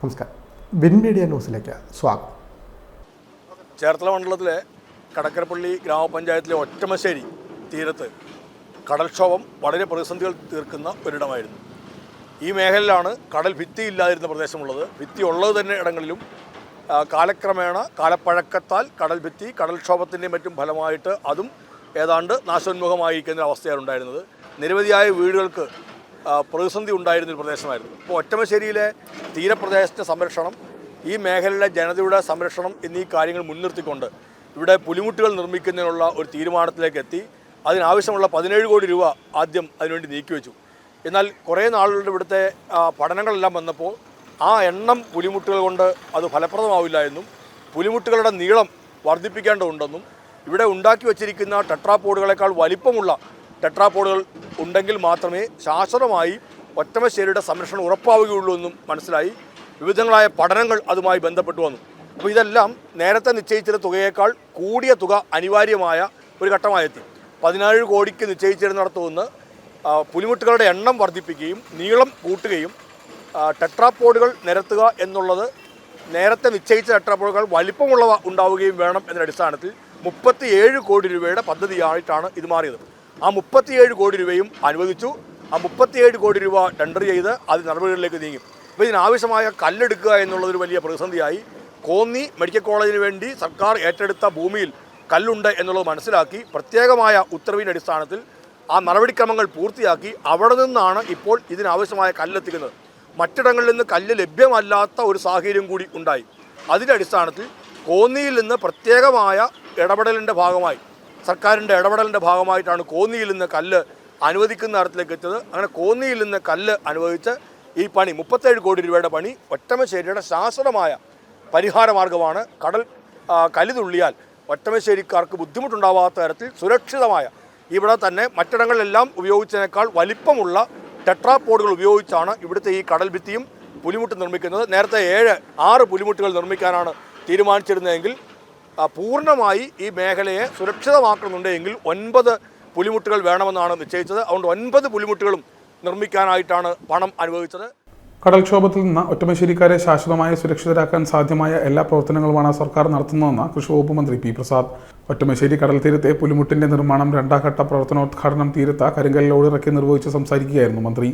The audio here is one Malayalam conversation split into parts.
നമസ്കാരം. വിൻ മീഡിയ ന്യൂസിലേക്ക് സ്വാഗതം. ചേർത്തല മണ്ഡലത്തിലെ കടക്കരപ്പള്ളി ഗ്രാമപഞ്ചായത്തിലെ ഒറ്റമശ്ശേരി തീരത്ത് കടൽക്ഷോഭം വളരെ പ്രതിസന്ധികൾ തീർക്കുന്ന ഒരിടമായിരുന്നു. ഈ മേഖലയിലാണ് കടൽ ഭിത്തി ഇല്ലാതിരുന്ന പ്രദേശമുള്ളത്. ഭിത്തി ഉള്ളത് തന്നെ ഇടങ്ങളിലും കാലക്രമേണ കാലപ്പഴക്കത്താൽ കടൽ ഭിത്തി കടൽക്ഷോഭത്തിന്റെയും മറ്റും ഫലമായിട്ട് അതും ഏതാണ്ട് നാശോന്മുഖമായിരിക്കുന്ന അവസ്ഥയാണ് ഉണ്ടായിരുന്നത്. നിരവധിയായ വീടുകൾക്ക് പ്രതിസന്ധി ഉണ്ടായിരുന്ന ഒരു പ്രദേശമായിരുന്നു. ഇപ്പോൾ ഒറ്റമശ്ശേരിയിലെ തീരപ്രദേശത്തെ സംരക്ഷണം ഈ മേഖലയിലെ ജനതയുടെ സംരക്ഷണം എന്നീ കാര്യങ്ങൾ മുൻനിർത്തിക്കൊണ്ട് ഇവിടെ പുലിമുട്ടുകൾ നിർമ്മിക്കുന്നതിനുള്ള ഒരു തീരുമാനത്തിലേക്ക് എത്തി. അതിനാവശ്യമുള്ള പതിനേഴ് കോടി രൂപ ആദ്യം അതിനുവേണ്ടി നീക്കിവെച്ചു. എന്നാൽ കുറേ നാളുകളുടെ ഇവിടുത്തെ പഠനങ്ങളെല്ലാം വന്നപ്പോൾ ആ എണ്ണം പുലിമുട്ടുകൾ കൊണ്ട് അത് ഫലപ്രദമാവില്ല എന്നും പുലിമുട്ടുകളുടെ നീളം വർദ്ധിപ്പിക്കേണ്ടതുണ്ടെന്നും ഇവിടെ ഉണ്ടാക്കി വച്ചിരിക്കുന്ന ടെട്രാപോഡുകളെക്കാൾ വലിപ്പമുള്ള ടെട്രാപോഡുകൾ ഉണ്ടെങ്കിൽ മാത്രമേ ശാശ്വതമായി ഒറ്റമശ്ശേരിയുടെ സംരക്ഷണം ഉറപ്പാവുകയുള്ളൂ എന്നും മനസ്സിലായി. വിവിധങ്ങളായ പഠനങ്ങൾ അതുമായി ബന്ധപ്പെട്ടു വന്നു. അപ്പോൾ ഇതെല്ലാം നേരത്തെ നിശ്ചയിച്ചിരുന്ന തുകയേക്കാൾ കൂടിയ തുക അനിവാര്യമായ ഒരു ഘട്ടമായെത്തി. പതിനേഴ് കോടിക്ക് നിശ്ചയിച്ചിരുന്നിടത്തു നിന്ന് പുലിമുട്ടുകളുടെ എണ്ണം വർദ്ധിപ്പിക്കുകയും നീളം കൂട്ടുകയും ടെട്രാപ്പോഡുകൾ നിരത്തുക എന്നുള്ളത് നേരത്തെ നിശ്ചയിച്ച ടെട്രാപ്പോഡുകൾ വലിപ്പമുള്ളവ ഉണ്ടാവുകയും വേണം എന്നൊരു അടിസ്ഥാനത്തിൽ മുപ്പത്തിയേഴ് കോടി രൂപയുടെ പദ്ധതിയായിട്ടാണ് ഇത് മാറിയത്. ആ മുപ്പത്തിയേഴ് കോടി രൂപയും അനുവദിച്ചു. ആ മുപ്പത്തിയേഴ് കോടി രൂപ ടെൻഡർ ചെയ്ത് അത് നടപടികളിലേക്ക് നീങ്ങി. അപ്പോൾ ഇതിനാവശ്യമായ കല്ലെടുക്കുക എന്നുള്ളതൊരു വലിയ പ്രതിസന്ധിയായി. കോന്നി മെഡിക്കൽ കോളേജിന് വേണ്ടി സർക്കാർ ഏറ്റെടുത്ത ഭൂമിയിൽ കല്ലുണ്ട് എന്നുള്ളത് മനസ്സിലാക്കി പ്രത്യേകമായ ഉത്തരവിന്റെ അടിസ്ഥാനത്തിൽ ആ നടപടിക്രമങ്ങൾ പൂർത്തിയാക്കി അവിടെ നിന്നാണ് ഇപ്പോൾ ഇതിനാവശ്യമായ കല്ലെത്തിക്കുന്നത്. മറ്റിടങ്ങളിൽ നിന്ന് കല്ല് ലഭ്യമല്ലാത്ത ഒരു സാഹചര്യം കൂടി ഉണ്ടായി. അതിന്റെ അടിസ്ഥാനത്തിൽ കോന്നിയിൽ നിന്ന് പ്രത്യേകമായ ഇടപെടലിന്റെ ഭാഗമായി സർക്കാരിന്റെ ഇടപെടലിന്റെ ഭാഗമായിട്ടാണ് കോന്നിയിൽ നിന്ന് കല്ല് അനുവദിക്കുന്ന തരത്തിലേക്ക് എത്തിയത്. അങ്ങനെ കോന്നിയിൽ നിന്ന് കല്ല് അനുവദിച്ച് ഈ പണി മുപ്പത്തേഴ് കോടി രൂപയുടെ പണി ഒറ്റമശ്ശേരിയുടെ ശാശ്വതമായ പരിഹാര മാർഗമാണ്. കടൽ കലിതുള്ളിയാൽ കലി ഒറ്റമശ്ശേരിക്കാർക്ക് ബുദ്ധിമുട്ടുണ്ടാവാത്ത തരത്തിൽ സുരക്ഷിതമായ ഇവിടെ തന്നെ മറ്റിടങ്ങളിലെല്ലാം ഉപയോഗിച്ചതിനേക്കാൾ വലിപ്പമുള്ള ടെട്രാപോഡുകൾ ഉപയോഗിച്ചാണ് ഇവിടുത്തെ ഈ കടൽ ഭിത്തിയും പുലിമുട്ട് നിർമ്മിക്കുന്നത്. നേരത്തെ ഏഴ് ആറ് പുലിമുട്ടുകൾ നിർമ്മിക്കാനാണ് തീരുമാനിച്ചിരുന്നതെങ്കിൽ പൂർണമായി ഈ മേഖലയെ സുരക്ഷിതമാക്കുന്നുണ്ട് എങ്കിൽ ഒൻപത് പുലിമുട്ടുകൾ വേണമെന്നാണ് നിശ്ചയിച്ചത്. അതുകൊണ്ട് ഒൻപത് പുലിമുട്ടുകളും നിർമ്മിക്കാനായിട്ടാണ് പണം അനുവദിച്ചത്. കടൽക്ഷോഭത്തിൽ നിന്ന് ഒറ്റമശ്ശേരിക്കാരെ ശാശ്വതമായി സുരക്ഷിതരാക്കാൻ സാധ്യമായ എല്ലാ പ്രവർത്തനങ്ങളുമാണ് സർക്കാർ നടത്തുന്നതെന്ന് കൃഷി വകുപ്പ് മന്ത്രി പി പ്രസാദ്. ഒറ്റമശ്ശേരി കടൽ തീരത്തെ പുലിമുട്ടിന്റെ നിർമ്മാണം രണ്ടാം ഘട്ട പ്രവർത്തനോദ്ഘാടനം തീരത്ത കരിങ്കല്ലോട് ഇറക്കി നിർവഹിച്ച് സംസാരിക്കുകയായിരുന്നു മന്ത്രി.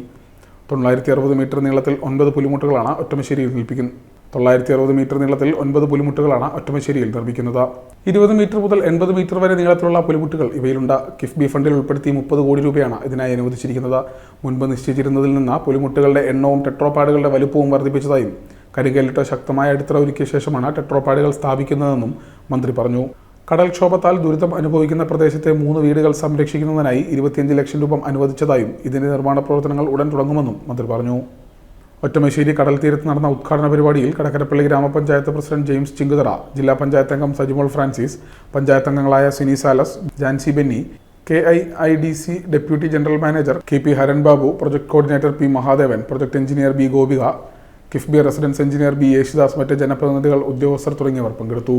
തൊള്ളായിരത്തി അറുപത് മീറ്റർ നീളത്തിൽ ഒൻപത് പുലിമുട്ടുകളാണ് ഒറ്റമശ്ശേരിയിൽ നിർമ്മിക്കുന്നത് തൊള്ളായിരത്തി അറുപത് മീറ്റർ നീളത്തിൽ ഒൻപത് പുലിമുട്ടുകളാണ് ഒറ്റമശ്ശേരിയിൽ നിർമ്മിക്കുന്നത്. ഇരുപത് മീറ്റർ മുതൽ എൺപത് മീറ്റർ വരെ നീളത്തിലുള്ള പുലിമുട്ടുകൾ ഇവയിലുണ്ട്. കിഫ്ബി ഫണ്ടിൽ ഉൾപ്പെടുത്തി മുപ്പത് കോടി രൂപയാണ് ഇതിനായി അനുവദിച്ചിരിക്കുന്നത്. മുൻപ് നിശ്ചയിച്ചിരുന്നതിൽ നിന്ന് പുലിമുട്ടുകളുടെ എണ്ണവും ടെട്രോപാഡുകളുടെ വലുപ്പവും വർദ്ധിപ്പിച്ചതായും കരിങ്കല്ലിട്ട് ശക്തമായ അടിത്തറ ഒരുക്കിയ ശേഷമാണ് ടെട്രോപാഡുകൾ സ്ഥാപിക്കുന്നതെന്നും മന്ത്രി പറഞ്ഞു. കടൽക്ഷോഭത്താൽ ദുരിതം അനുഭവിക്കുന്ന പ്രദേശത്തെ മൂന്ന് വീടുകൾ സംരക്ഷിക്കുന്നതിനായി ഇരുപത്തിയഞ്ച് ലക്ഷം രൂപ അനുവദിച്ചതായും ഇതിന്റെ നിർമ്മാണ പ്രവർത്തനങ്ങൾ ഉടൻ തുടങ്ങുമെന്നും മന്ത്രി പറഞ്ഞു. ഒറ്റമശ്ശേരി കടൽ തീരത്ത് നടന്ന ഉദ്ഘാടന പരിപാടിയിൽ കടക്കരപ്പള്ളി ഗ്രാമപഞ്ചായത്ത് പ്രസിഡന്റ് ജെയിംസ് ചിങ്കുതറ ജില്ലാ പഞ്ചായത്ത് അംഗം സജിമോൾ ഫ്രാൻസിസ് പഞ്ചായത്ത് അംഗങ്ങളായ Sini Salas Jancy Benny K I I D C deputy general manager K P Haran Babu project coordinator P Mahadevan project engineer B Gopika KIIFB residence engineer B Yesudas മറ്റ് ജനപ്രതിനിധികൾ ഉദ്യോഗസ്ഥർ തുടങ്ങിയവർ പങ്കെടുത്തു.